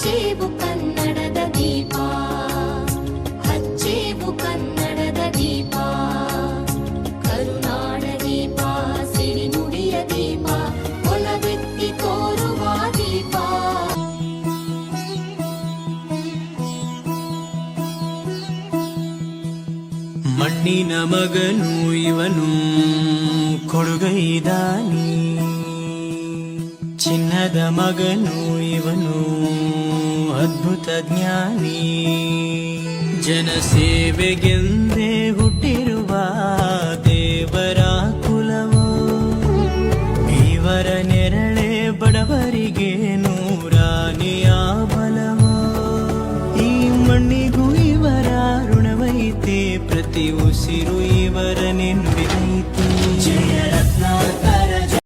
ಹಚ್ಚೇವು ಕನ್ನಡದ ದೀಪ. ಹಚ್ಚೇವು ಕನ್ನಡದ ದೀಪ. ಕರುನಾಡ ದೀಪ ಸಿರಿನುಡಿಯ ದೀಪ ಒಲವೆತ್ತಿ ತೋರುವ ದೀಪ. ಮಣ್ಣಿನ ಮಗನು ಇವನು ಕೊಡುಗೈದಾನಿ ಚಿನ್ನದ ಮಗನು ಇವನು ಅದ್ಭುತ ಜ್ಞಾನಿ. ಜನಸೇವೆಗೆಂದೇ ಹುಟ್ಟಿರುವ ದೇವರ ಕುಲವೋ. ಇವರ ನೆರಳೆ ಬಡವರಿಗೆ ನೂರಾನಿಯ ಬಲವೋ. ಈ ಮಣ್ಣಿಗೂ ಇವರ ಋಣವೈತೆ, ಪ್ರತಿ ಉಸಿರು ಇವರ